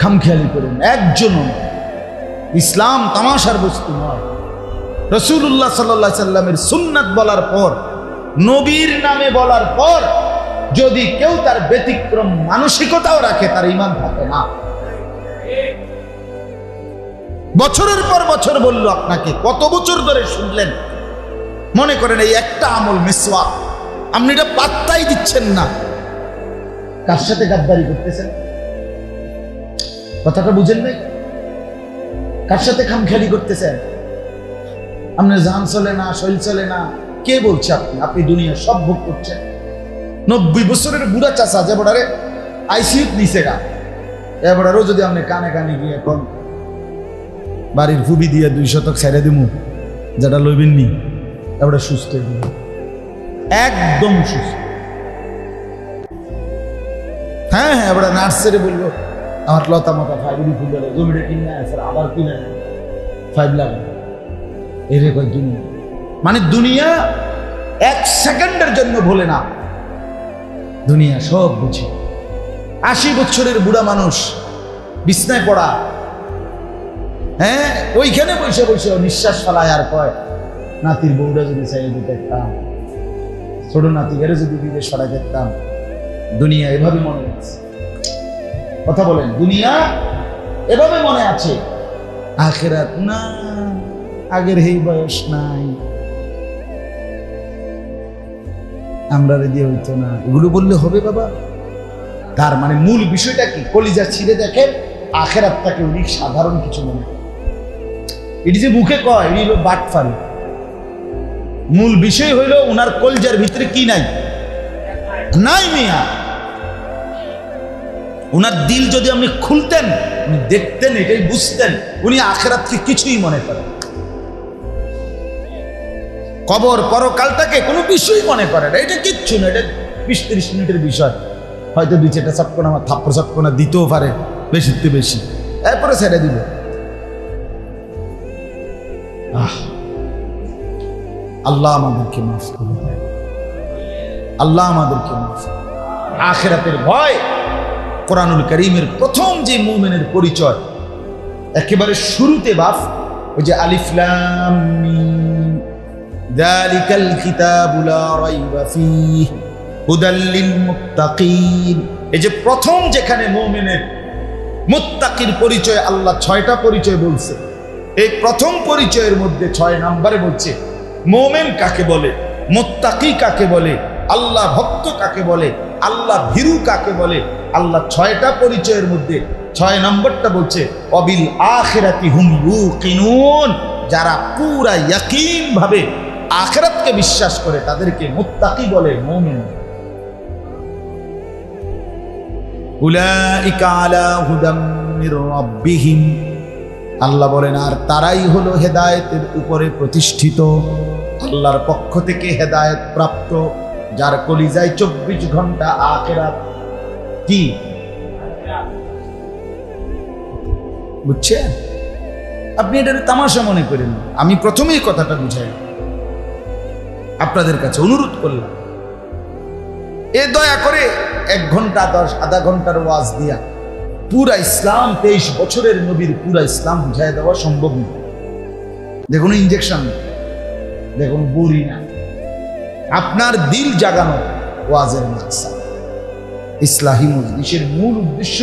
খামখেয়ালি করুন, একজনও ইসলাম তামাশার বস্তু নয়। রসুল্লাহ সাল্লাহ সাল্লামের সুন্নাত বলার পর, নবীর নামে বলার পর, যদি কেউ তার ব্যতিক্রম মানসিকতাও রাখে, তার ইমান থাকে না। বছরের পর বছর বলল আপনাকে, কত বছর ধরে শুনলেন? মনে করেন এই একটা আমল মিসওয়া আপনি এটা পাত্তাই দিচ্ছেন না। কার সাথে গাদ্দারি করতেছেন? কথাটা বুঝেন নাই? কার সাথে খামখেয়ালি করতেছেন আপনার জান চলে না শরীর চলে না? কে বলছে আপনি? আপনি দুনিয়া সব ভোগ করছেন। নব্বই বছরের বুড়া চাষা যে বড়ারে আইসিউত নিচে গা। এবারেও যদি আপনি কানে কানে গিয়ে এখন বাড়ির ফুবি দিয়ে দুই শতক ছেড়ে দিমু, যেটা লইবেন নি এবারে সুস্থ একদম সুস্থ। হ্যাঁ হ্যাঁ এবারে নার্সারি বলব। আমার লতা মতা ফাইভি ফুল গেল জমিটা কিনে আছে আবার কিনে ফাইভ লাখ এর কয় দুনিয়া। মানে দুনিয়া এক সেকেন্ডের জন্য ভোলে না। দুনিয়া সব বুঝে। আশি বছরের বুড়া মানুষ, বিছনায় পড়া। হ্যাঁ ওইখানে বসে বসে নিঃশ্বাস ফেলায় আর কয়, নাতির বউরা যদি চাই দেখতাম, ছোট নাতি নাতিকেরও যদি বিদেশ সরাই দেখতাম, দুনিয়া এভাবে মনে আছে কথা বলেন দুনিয়া এভাবে মনে আছে? আখেরাত না আগের এই বয়স নাই। আমরা রেডি হইতো না। এগুলো বললে হবে বাবা। তার মানে মূল বিষয়টা কি? কলিজা ছিঁড়ে দেখেন আখেরাতটাকে উনি সাধারণ কিছু মনে এটি যে মুখে কয় এটি হলো বাট বাটফারি। মূল বিষয় হইল ওনার কলজার ভিতরে কি নাই? নাই মিয়া। ওনার দিল যদি আপনি খুলতেন, উনি দেখতেন, এটাই বুঝতেন, উনি আখেরাতকে কিছুই মনে করেন কবর পরকালটাকে কোনো বিষয়ই মনে করে না। এটা কিচ্ছু না, এটা বিশ তিরিশ মিনিটের বিষয়। হয়তো দুই চারটা চটকোনা আমার থাপ্পড় চটকোনা দিতেও পারে বেশিতে বেশি। এরপরে ছেড়ে দিল আল্লাহ আমাদেরকে মাফ করুন আল্লাহ আমাদেরকে মাফ। আখেরাতের ভয় কোরআনুল করিমের প্রথম যে মুমেনের পরিচয়, একেবারে শুরুতে বাফ, ওই যে আলিফলাম এই যে প্রথম যেখানে মুমিনের মুত্তাকির পরিচয়, আল্লাহ ছয়টা পরিচয় বলছে। এই প্রথম পরিচয়ের মধ্যে ছয় নাম্বারে বলছে, মোমেন কাকে বলে, মোত্তাকি কাকে বলে, আল্লাহ ভক্ত কাকে বলে, আল্লাহ ভীরু কাকে বলে আল্লাহ ছয়টা পরিচয়ের মধ্যে ছয় নম্বরটা বলছে, অবিল আখেরাতি হুম কিনুন যারা পুরা ভাবে আখেরাতকে বিশ্বাস করে, তাদেরকে মুত্তাকি বলে মোমেন। আল্লাহ বলেন, আর তারাই হলো হেদায়েতের উপরে প্রতিষ্ঠিত। আল্লাহর পক্ষ থেকে হেদায়েত প্রাপ্ত। যার কলিজায় চব্বিশ ঘণ্টা আখেরাত কি? বুঝছেন? আপনি এটা তামাশা মনে করেন। আমি প্রথমেই কথাটা বুঝাই। আপনাদের কাছে অনুরোধ করলাম। এ দয়া করে এক ঘণ্টা, দশ, আধা ঘণ্টার ওয়াজ দিয়া পুরা ইসলাম, তেইশ বছরের নবীর পুরা ইসলাম বুঝাই দেওয়া সম্ভব নয় দেখুন ইঞ্জেকশন দেখুন বুড়ি না। আপনার দিল জাগানো ওয়াজের মাকসা ইসলাহী মজলিসের মূল উদ্দেশ্য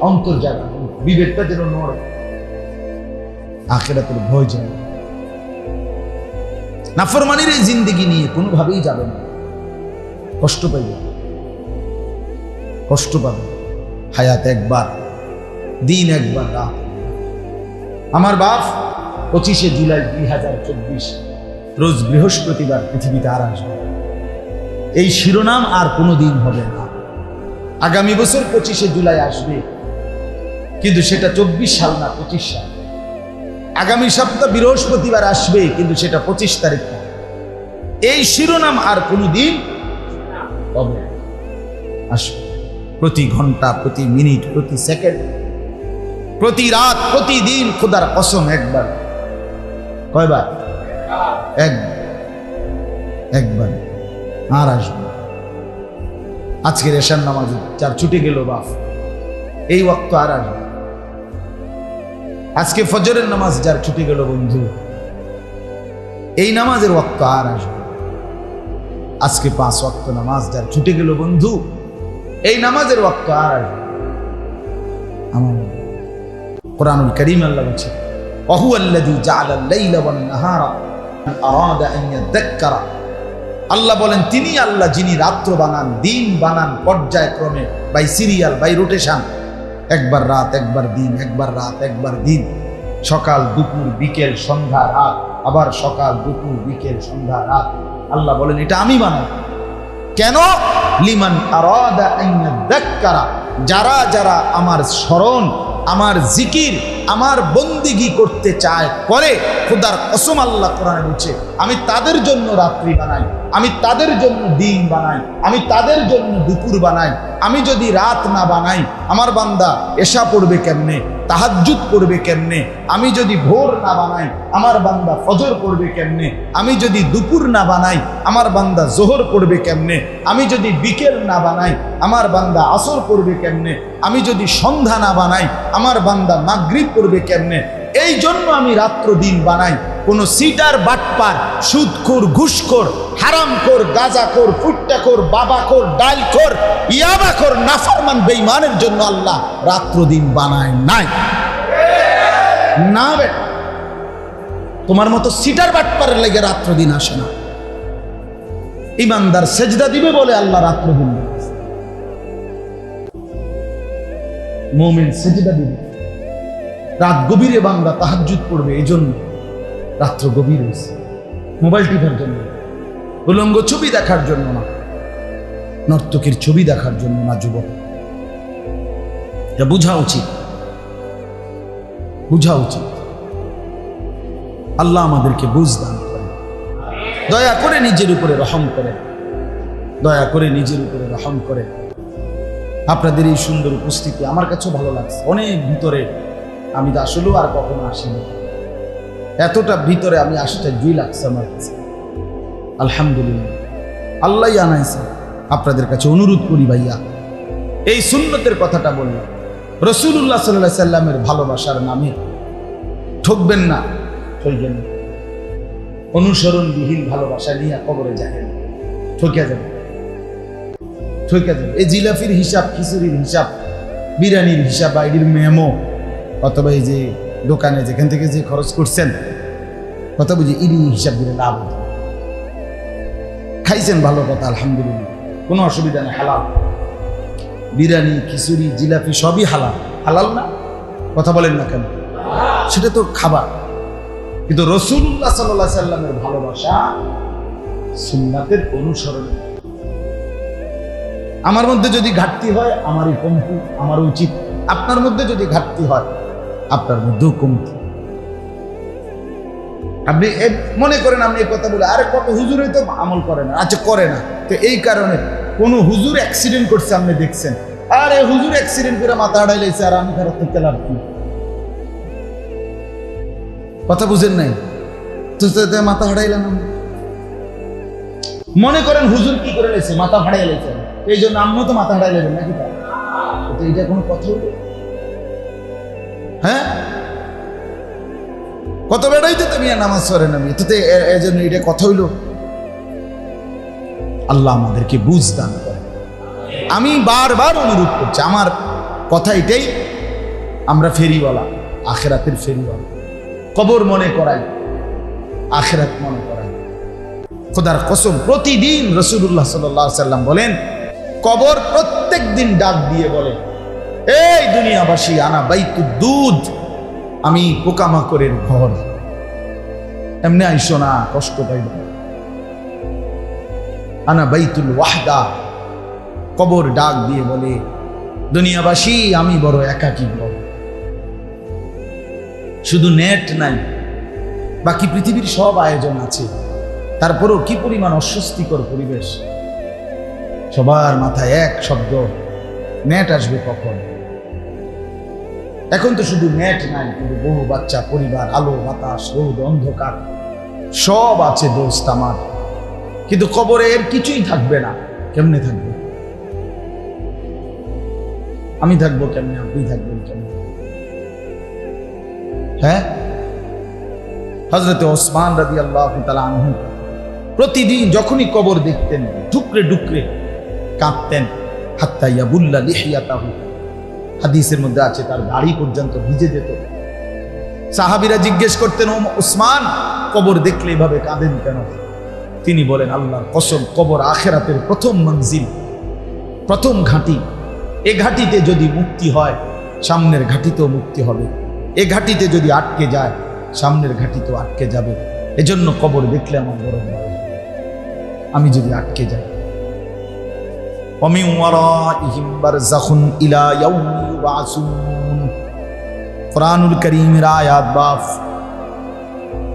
অন্তর জাগানো বিবেকটা যেন নড়ে আখেরাতের ভয় যেন নাফরমানির এই জিন্দিগি নিয়ে কোনোভাবেই যাবে না। কষ্ট পাইবে কষ্ট পাবে হায়াত একবার, দিন একবার, রাত আমার বাপ পঁচিশে জুলাই দুই হাজার চব্বিশ, রোজ বৃহস্পতিবার পৃথিবীতে আর আসবে এই শিরোনাম আর কোনো দিন হবে না। আগামী বছর পঁচিশে জুলাই আসবে। কিন্তু সেটা চব্বিশ সাল না পঁচিশ সাল। আগামী সপ্তাহ বৃহস্পতিবার আসবে, কিন্তু সেটা পঁচিশ তারিখ এই শিরোনাম আর কোনো দিন হবে আসবে। প্রতি ঘণ্টা, প্রতি মিনিট, প্রতি সেকেন্ড, প্রতি রাত প্রতিদিন খোদার কসম একবার। কয়বার? এক একবার। আর আসবে আজকের এশার নামাজ, যার ছুটে গেল বাফ। এই ওক্ত আর আর আজকে ফজরের নামাজ, যার ছুটে গেল বন্ধু। এই নামাজের ওক্ত আর আসবে আজকে পাঁচ ওয়াক্ত নামাজ, যার ছুটে গেল বন্ধু। এই নামাজের ওক্ত আর আসবে আমার কোরআনুল করিম আল্লাহ বলছে অহু আল্লাদি জাল আল্লাহ ওয়ান নাহারা দেখ আন আল্লাহ বলেন, তিনি আল্লাহ, যিনি রাত্র বানান, দিন বানান পর্যায়ক্রমে বাই সিরিয়াল বাই রোটেশন একবার রাত, একবার দিন, একবার রাত, একবার দিন। সকাল, দুপুর, বিকেল, সন্ধ্যা, রাত। আবার সকাল, দুপুর, বিকেল, সন্ধ্যা, রাত। আল্লাহ বলেন, এটা আমি বানাই। কেন? লিমান যারা যারা আমার স্মরণ, আমার জিকির আমার বন্দিগি করতে চায়, করে? খোদার কসম আল্লাহ কোরআনে বলছে, আমি তাদের জন্য রাত্রি বানাই, আমি তাদের জন্য দিন বানাই, আমি তাদের জন্য দুপুর বানাই, আমি যদি রাত না বানাই, আমার বান্দা এশা পড়বে কেমনে, তাহাজ্জুদ পড়বে কেমনে, আমি যদি ভোর না বানাই, আমার বান্দা ফজর পড়বে কেমনে, আমি যদি দুপুর না বানাই, আমার বান্দা জোহর পড়বে কেমনে, আমি যদি বিকেল না বানাই, আমার বান্দা আসর পড়বে কেমনে, আমি যদি সন্ধ্যা না বানাই, আমার বান্দা মাগরিব পড়বে কেমনে? এই জন্য আমি রাত্র দিন বানাই। কোন সিটার, বাটপার, সুদখোর, ঘুষখোর, হারামখোর, গাজাখোর, ফুট্টাখোর, বাবাখোর, ডালখোর, ইয়াবাখোর, নাফরমান, বেঈমানের জন্য আল্লাহ রাত্র দিন বানায় নাই। না তোমার মতো সিটার, বাটপারের লেগে রাত্র দিন আসে না। ইমানদার সেজদা দিবে বলে আল্লাহ রাত্র দিন বানাইছে। মুমিন সেজদা দিবে। রাত গভীরে বাংলা তাহাজ্জুদ পড়বে এই জন্য রাত্র গভীর হয়েছে। মোবাইল টিপার জন্য, উলঙ্গ ছবি দেখার জন্য না, নর্তকীর ছবি দেখার জন্য না, যুবক। এটা বুঝা উচিত। বুঝা উচিত। আল্লাহ আমাদেরকে বুঝ দান দয়া করে নিজের উপরে রহম করেন। দয়া করে নিজের উপরে রহম করেন। আপনাদের এই সুন্দর উপস্থিতি আমার কাছেও ভালো লাগছে। অনেক ভিতরে আমি তো আসলেও আর কখনো আসিনি। এতটা ভিতরে আমি আসতে দুই লাগছে আমার কাছে। আলহামদুলিল্লাহ। আল্লাহ আনাইছে আপনাদের কাছে অনুরোধ করি ভাইয়া, এই সুন্নতের কথাটা বললাম। রসুল্লাহ সাল্লাহ সাল্লামের ভালোবাসার নামে ঠকবেন না। ঠকবেন না অনুসরণবিহীন ভালোবাসা নিয়ে কবরে যাবেন। ঠকে যাবে ঠকে যাবে এই জিলাফির হিসাব, খিচুড়ির হিসাব, বিরিয়ানির হিসাব, আইডির মেমো অথবা এই যে দোকানে যেখান থেকে যে খরচ করছেন কথা বুঝি ইডি হিসাব দিলে লাভ খাইছেন ভালো কথা, আলহামদুলিল্লাহ। কোনো অসুবিধা নেই, হালাল। বিরিয়ানি, খিচুড়ি, জিলাপি সবই হালাল। হালাল না? কথা বলেন না কেন? সেটা তো খাবার। কিন্তু রসুল্লাহ সাল্লাহ সাল্লামের ভালোবাসা সুন্নাতের অনুসরণ। আমার মধ্যে যদি ঘাটতি হয়, আমারই কমতি আমার উচিত। আপনার মধ্যে যদি ঘাটতি হয় আপনার মধ্যেও কমতি আপনি মনে করেন আপনি এই কথা বলে, আরে, কত হুজুরে তো আমল করে না। আচ্ছা করে না। তো এই কারণে কোন হুজুর অ্যাক্সিডেন্ট করছে, আপনি দেখছেন। আরে, হুজুর অ্যাক্সিডেন্ট করে মাথা হারাই লাইছে, আর আমি খারাপ থেকে লাভ কি? কথা বুঝেন নাই? তো তো- মাথা হারাইলাম। মনে করেন হুজুর কি করে লেছে মাথা হারাই লেছে এই জন্য আমিও তো মাথা হারাই লেবেন নাকি তো এটা কোনো কথা কত বেড়াই তো তুমি নামাজ পড়েন আমি তো এই জন্য এটা কথা হইল। আল্লাহ আমাদেরকে বুঝ দান করে আমি বারবার অনুরোধ করছি, আমার কথা এটাই, আমরা ফেরিওয়ালা, আখেরাতের ফেরিওয়ালা। কবর মনে করাই, আখেরাত মনে করাই। খোদার কসম, প্রতিদিন রসুল্লাহ সাল্লাম বলেন, কবর প্রত্যেক দিন ডাক দিয়ে বলে এই দুনিয়াবাসী, আনা বাইতু দুধ। আমি পোকামাকড়ের ঘর। এমনি আইসো না, কষ্ট পাইব। আনা বাইতুল ওয়াহদা। কবর ডাক দিয়ে বলে, দুনিয়াবাসী, আমি বড় একাকী বড় শুধু নেট নাই, বাকি পৃথিবীর সব আয়োজন আছে। তারপরেও কি পরিমাণ অস্বস্তিকর পরিবেশ? সবার মাথায় এক শব্দ, নেট আসবে কখন? এখন তো শুধু নেট নাই, কিন্তু বহু বাচ্চা, পরিবার, আলো, বাতাস, রোদ, অন্ধকার, সব আছে দোস্ত আমার। কিন্তু কবরে এর কিছুই থাকবে না। কেমনে থাকবে? আমি থাকব কেমনে? আপনি থাকবেন কেমনে? হ্যাঁ? হজরত ওসমান রাদি আল্লাহ আনহু প্রতিদিন যখনই কবর দেখতেন ডুকরে ডুকরে কাঁদতেন, হাত্তা ইয়াবুল্লা লিহিয়াতাহু। হাদিসের মধ্যে আছে, তার দাড়ি পর্যন্ত ভিজে যেত। সাহাবিরা জিজ্ঞেস করতেন উসমান, কবর দেখলে এভাবে কাঁদেন কেন? তিনি বলেন আল্লাহ কসম, কবর আখেরাতের প্রথম মঞ্জিল, প্রথম ঘাঁটি। এ ঘাঁটিতে যদি মুক্তি হয়, সামনের ঘাঁটিতেও মুক্তি হবে। এ ঘাঁটিতে যদি আটকে যায়, সামনের ঘাঁটিতেও আটকে যাবে। এজন্য কবর দেখলে আমার বড় ভয় আমি যদি আটকে যাই। অমি ইহিম্বার জাখুন ইলা ইয়াউম يبعثون কোরআনুল করিমের আয়াত বাফ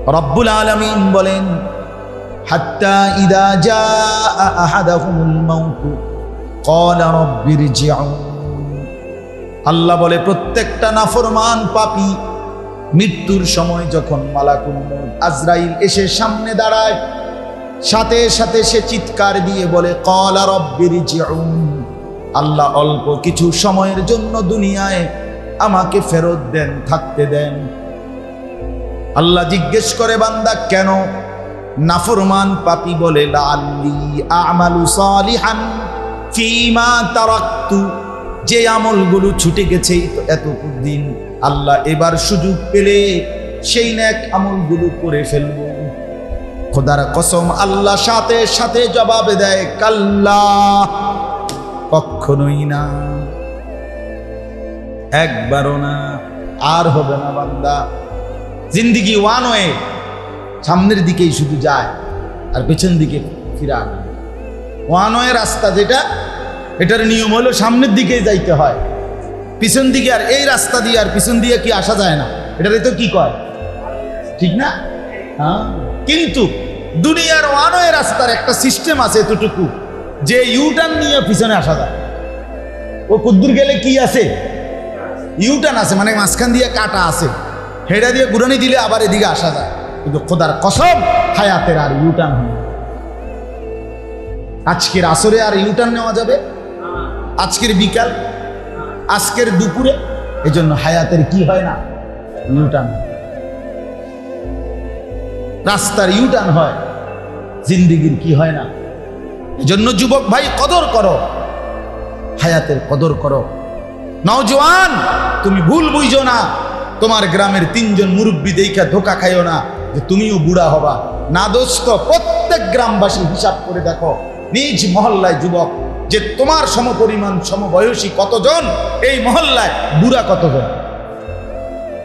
রব্বুল আলামিন বলেন হাত্তা ইদা জাআ আহাদাহুমুল মাউত ক্বালা রাব্বিরজিউন আল্লাহ বলে প্রত্যেকটা নাফরমান পাপী মৃত্যুর সময় যখন মালাকুল মউত আজরাইল এসে সামনে দাঁড়ায় সাথে সাথে সে চিৎকার দিয়ে বলে ক্বালা রাব্বিরজিউন আল্লাহ অল্প কিছু সময়ের জন্য দুনিয়ায় আমাকে ফেরত দেন, থাকতে দেন। আল্লাহ জিজ্ঞেস করে, বান্দা, কেন নাফরমান পাপি বলে লাল্লি আমালু ফিমা যে আমলগুলো ছুটে গেছে এত দিন। আল্লাহ এবার সুযোগ পেলে সেই ন্যাক আমলগুলো করে ফেলব। খোদার কসম, আল্লাহ সাথে সাথে জবাব দেয়, কাল্লা কখনোই না। একবারও না, আর হবে না বান্দা। জিন্দিগি ওয়ান ওয়ে, সামনের দিকেই শুধু যায়, আর পেছন দিকে ফিরা ওয়ান ওয়ে রাস্তা যেটা, এটার নিয়ম হলো সামনের দিকেই যাইতে হয়। পিছন দিকে আর এই রাস্তা দিয়ে আর পিছন দিয়ে কি আসা যায় না? এটারে তো কি কয়? ঠিক না? হ্যাঁ? কিন্তু দুনিয়ার ওয়ান ওয়ে রাস্তার একটা সিস্টেম আছে এতটুকু। যে ইউটার্ন নিয়ে পিছনে আসা যায়। ও কুদ্দুর গেলে কি আছে? ইউটার্ন আছে মানে মাঝখান দিয়ে কাটা আছে। হেডা দিয়ে গুরানি দিলে আবার এদিকে আসা যায়। কিন্তু খোদার কসম, হায়াতের আর ইউটার্ন হয় আজকের আসরে আর ইউটার্ন নেওয়া যাবে? আজকের বিকাল, আজকের দুপুরে এই জন্য হায়াতের কি হয় না? ইউটার্ন রাস্তার ইউটার্ন হয়, জিন্দিগির কি হয় না? এজন্য যুবক ভাই, কদর করো। হায়াতের কদর করো। নওজোয়ান তুমি ভুল বুঝো না। তোমার গ্রামের তিনজন মুরব্বী দেখা ধোকা খাইও না যে তুমিও বুড়া হবা। না দোস্ত, প্রত্যেক গ্রামবাসী হিসাব করে দেখো। নিজ মহল্লায় যুবক, যে তোমার সমপরিমাণ সমবয়সী কতজন, এই মহল্লায় বুড়া কতজন?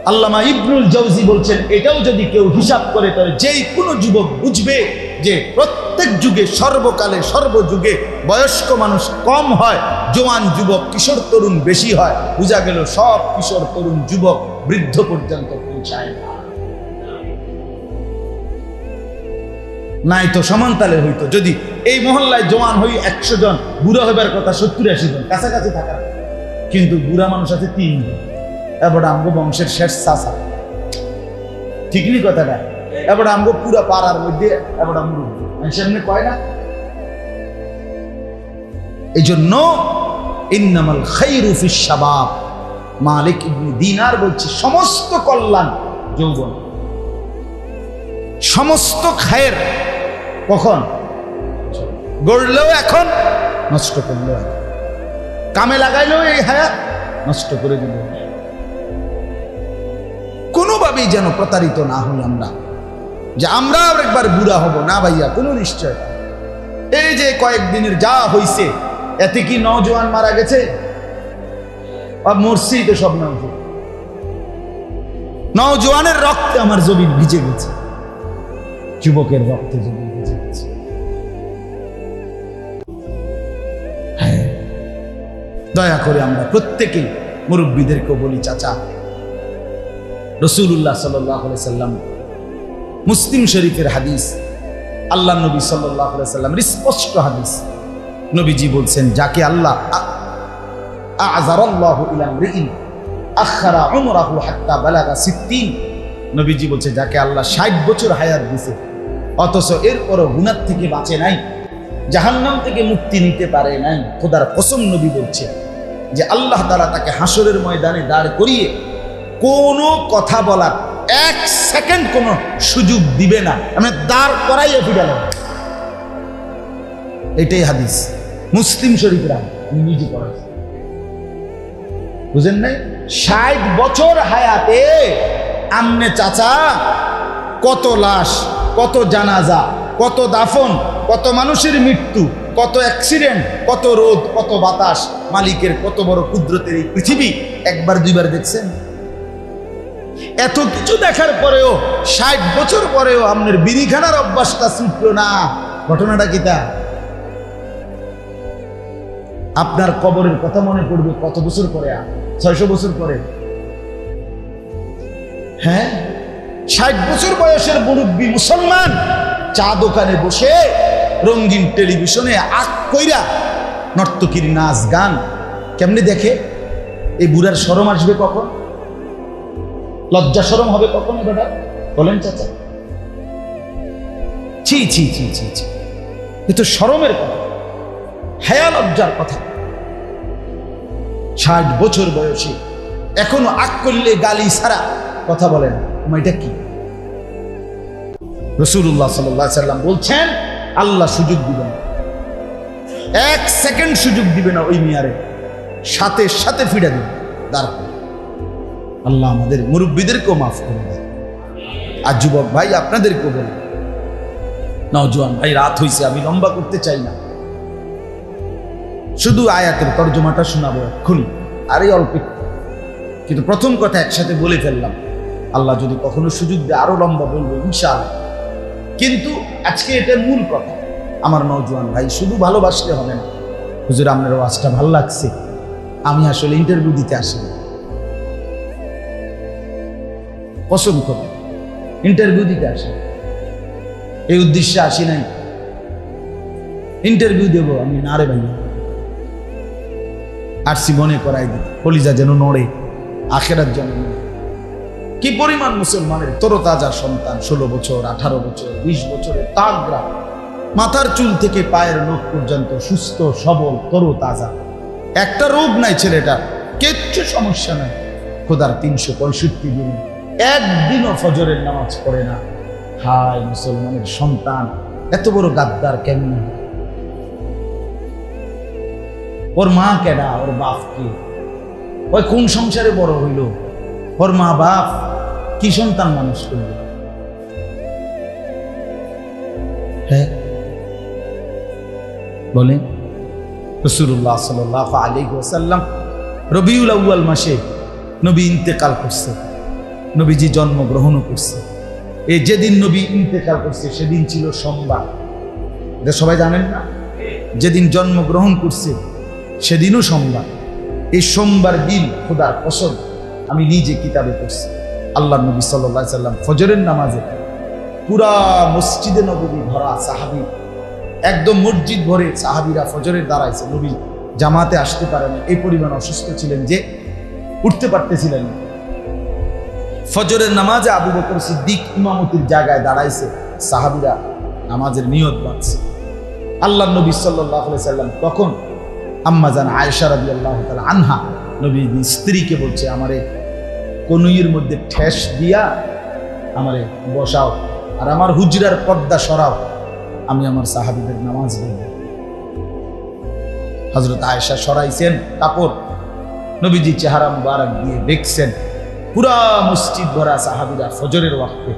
আল্লামা ইবনুল জৌজি বলছেন, এটাও যদি কেউ হিসাব করে তাহলে যেই কোনো যুবক বুঝবে যে প্রত্যেক যুগে, সর্বকালে, সর্বযুগে বয়স্ক মানুষ কম হয়, জোয়ান যুবক, কিশোর তরুণ বেশি হয়। বোঝা গেল সব কিশোর তরুণ যুবক বৃদ্ধ পর্যন্ত পৌঁছায় না। নাই তো সমানতালে হইতো। যদি এই মহল্লায় জোয়ান হই একশো জন, বুড়া হইবার কথা সত্তর আশি জন, কাছাকাছি থাকা কিন্তু বুড়া মানুষ আছে তিনজন এবার আমগো বংশের শেষ চাষা ঠিক নি কথাটা। এবার আমগো পুরা পাড়ার মধ্যে এবার সেমনি কয় না? এই জন্য ইন্নামাল মালিক দিনার বলছে, সমস্ত কল্যাণ যৌবন। সমস্ত খায়ের কখন? গড়লেও এখন, নষ্ট করলেও এখন। কামে লাগাইলেও এই হায়াত নষ্ট করে দিল কোনোভাবেই যেন প্রতারিত না হই আমরা। যে আমরা একবার বুড়া হব না ভাইয়া, কোনো নিশ্চয়তা এই যে কয়েকদিনের যা হইছে, এতে কি নজওয়ান মারা গেছে? আর তো সব নজওয়ান নজওয়ানের রক্তে আমার জমিন ভিজে গেছে। যুবকের রক্তে জমিন ভিজে গেছে। হ্যাঁ দয়া করে আমরা প্রত্যেকেই মুরব্বীদেরকে বলি, চাচা রসুল্লাহ সাল্লাহ সাল্লাম মুসলিম শরীফের হাদিস। আল্লাহ নবী সাল্লামের স্পষ্ট হাদিস। নবীজি বলছেন, যাকে আল্লাহ নবীজি যাকে আল্লাহ বছর অথচ এরপরও গুনার থেকে বাঁচে নাই থেকে মুক্তি নিতে পারে নাই। যে, আল্লাহ তাকে হাসরের ময়দানে দাঁড় করিয়ে কোনো কথা বলার এক সেকেন্ড কোনো সুযোগ দিবে না। আমি দাঁড় করাইয়া ফিরাল এটাই হাদিস। মুসলিম শরীফরা নিজে পড়াইছি বুঝেন নাই? ষাট বছর হায়াতে আমনে চাচা, কত লাশ, কত জানাজা, কত দাফন, কত মানুষের মৃত্যু, কত অ্যাক্সিডেন্ট কত রোদ, কত বাতাস, মালিকের কত বড় কুদরতের এই পৃথিবী একবার দুইবার দেখছেন? এত কিছু দেখার পরেও, ষাট বছর পরেও আপনার বিড়িখানার অভ্যাসটা ছুটল না। ঘটনাটা কি তা? আপনার কবরের কথা মনে পড়বে কত বছর পরে? ছয়শো বছর পরে। হ্যাঁ? ষাট বছর বয়সের মুরব্বী মুসলমান চা দোকানে বসে রঙিন টেলিভিশনে আক কইরা নর্তকীর নাচ গান কেমনে দেখে? এই বুড়ার সরম আসবে কখন? লজ্জা সরম হবে কখন এবার বলেন চাচা। ছি ছি ছি ছি ছি। এ তো সরমের কথা। হায়া লজ্জার কথা। ষাট বছর বয়সে এখনও আক করলে গালি ছাড়া কথা বলেন আমার এটা কি? রসুল্লাহ সাল্লাম বলছেন, আল্লাহ সুযোগ দিবেন এক সেকেন্ড সুযোগ দিবে না ওই মিয়ারে। সাথে সাথে ফিরে দিবে। দাঁড় করে। আল্লাহ আমাদের মুরব্বীদেরকেও মাফ করে দেয় আর যুবক ভাই আপনাদেরকেও বলে নজওয়ান ভাই, রাত হইছে, আমি লম্বা করতে চাই না। শুধু আয়াতের তর্জমাটা শোনাবো এক্ষুনি আর এই অল্প কিন্তু প্রথম কথা একসাথে বলে ফেললাম, আল্লাহ যদি কখনো সুযোগ দেয় আরও লম্বা বলব, ইনশাআল্লাহ। কিন্তু আজকে এটা মূল কথা। আমার নজওয়ান ভাই, শুধু ভালোবাসলে হবে না। হুজুর, আপনার ওয়াজটা ভালো লাগছে। আমি আসলে ইন্টারভিউ দিতে আসিনি। পছন্দ করে ইন্টারভিউ দিতে আসি। এই উদ্দেশ্যে আসি নাই। ইন্টারভিউ দেবো আমি না রে ভাই। আসছি মনে করাই দিতে কলিজা যেন নড়ে আখেরার জন্য কি পরিমাণ মুসলমানের তরতাজা সন্তান, ষোলো বছর, আঠারো বছর, বিশ বছরের তাগরা মাথার চুল থেকে পায়ের নখ পর্যন্ত সুস্থ, সবল, তরতাজা। একটা রোগ নাই ছেলেটা কিচ্ছু সমস্যা নাই। খোদার তিনশো পঁয়ষট্টি দিন একদিনও ফজরের নামাজ পড়ে না। হায় মুসলমানের সন্তান, এত বড় গাদ্দার কেমন ওর মা কেডা, ওর বাপ কে? ওই কোন সংসারে বড় হইল? ওর মা বাপ কি সন্তান মানুষ করল? হ্যাঁ। বলেন রসুল্লাহ সাল আলী ওসাল্লাম রবিউল আউ্য়াল মাসে নবী ইন্তেকাল করছে। নবীজি জন্মগ্রহণও করছে। এই যেদিন নবী ইন্তেকাল করছে, সেদিন ছিল সোমবার। এটা সবাই জানেন না? যেদিন জন্মগ্রহণ করছে, সেদিনও সোমবার। এই সোমবার দিন খোদার ফসল আমি নিজে কিতাবে পড়ছি। আল্লাহ নবী সাল্লাহ সাল্লাম ফজরের নামাজে পুরা মসজিদে নবী ভরা সাহাবি, একদম মসজিদ ভরে সাহাবিরা ফজরের দাঁড়াইছে। নবী জামাতে আসতে পারেন, এই পরিমাণ অসুস্থ ছিলেন যে উঠতে পারতেছিলেন না। ফজরের নামাজে আবু বকর সিদ্দিক ইমামতির জায়গায় দাঁড়াইছে। সাহাবিরা নামাজের নিয়ত বাঁধছে। আল্লাহ নবী সাল্লাম তখন আম্মাজান আয়েশা রাবি আল্লাহ আনহা নবী স্ত্রীকে বলছে, আমারে কনুইয়ের মধ্যে ঠেস দিয়া আমারে বসাও আর আমার হুজরার পর্দা সরাও। আমি আমার সাহাবিদের নামাজ বলব হজরত আয়েশা সরাইছেন কাপড় নবীজি চেহারা মুবারক দিয়ে দেখছেন। পুরা মসজিদ ভরা সাহাবিরা ফজরের ওয়াক্তে।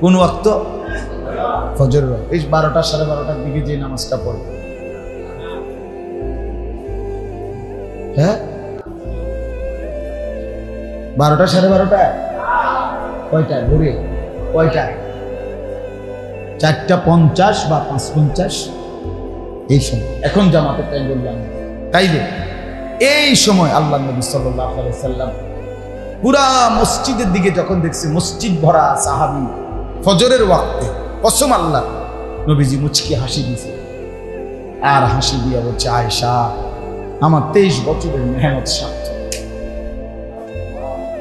কোন ওয়াক্ত? ফজরের ওয়াক্ত। এই বারোটা, সাড়ে বারোটার দিকে যে নামাজটা পড়ে। হ্যাঁ? বারোটা, সাড়ে বারোটা? কয়টা? ঘুরে কয়টা? চারটা পঞ্চাশ বা পাঁচ পঞ্চাশ? এই সময়। এখন জামাতের টাইম বললাম। তাইলে, এই সময় আল্লাহ নবী সাল্লাহ সাল্লাম পুরা মসজিদের দিকে যখন দেখছে, মসজিদ ভরা সাহাবি ফজরের ওয়াক্তে, কসম আল্লাহ, নবীজি মুচকি হাসি দিছে। আর হাসি দিয়া বলছে আয়সা আমার তেইশ বছরের মেহনত সার্থক।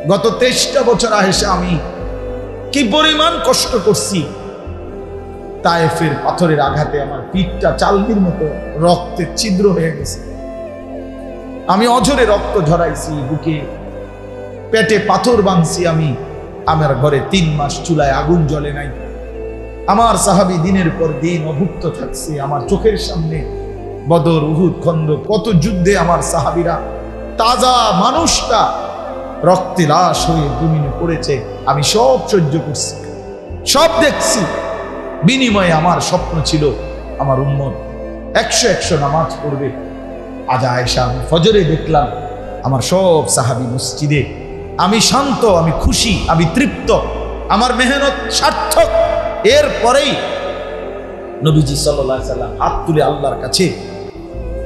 গত তেইশটা বছর আয়েশা, আমি কি পরিমাণ কষ্ট করছি। তায়েফের পাথরের আঘাতে আমার পিঠটা চালনির মতো রক্তে ছিদ্র হয়ে গেছে। আমি অঝরে রক্ত ঝরাইছি, বুকে পেটে পাথর বাঁধছি আমি। আমার ঘরে তিন মাস চুলায় আগুন জ্বলে নাই। আমার সাহাবি দিনের পর দিন অভুক্ত থাকছে আমার চোখের সামনে। বদর, উহুদ, খন্দ, কত যুদ্ধে আমার সাহাবিরা। তাজা মানুষটা রক্তে লাশ হয়ে জমিনে পড়েছে। আমি সব সহ্য করছি। সব দেখছি। বিনিময়ে আমার স্বপ্ন ছিল আমার উন্মত একশো একশো নামাজ পড়বে। আজ আয়েশা আমি ফজরে দেখলাম আমার সব সাহাবি মসজিদে। আমি শান্ত, আমি খুশি, আমি তৃপ্ত, আমার মেহনত সার্থক। এরপরেই নবীজি সাল্লাহ সাল্লাম হাত তুলে আল্লাহর কাছে,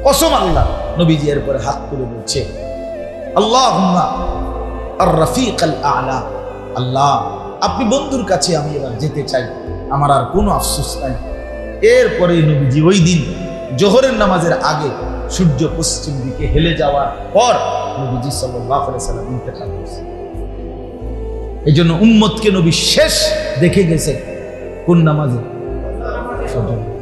কসম আল্লাহ, নবীজি এরপরে হাত তুলে বলছে আল্লাহ আর রফিক আলা, আল্লাহ, আপনি বন্ধুর কাছে আমি এবার যেতে চাই, আমার আর কোনো আফসোস নাই। এরপরে নবীজি ওই দিন জোহরের নামাজের আগে সূর্য পশ্চিম দিকে হেলে যাওয়ার পর নবীজি সাল্লাম ইন্তেকাল করছে এই জন্য উম্মতকে নবী শেষ দেখে গেছে কোন নামাজে ফজর।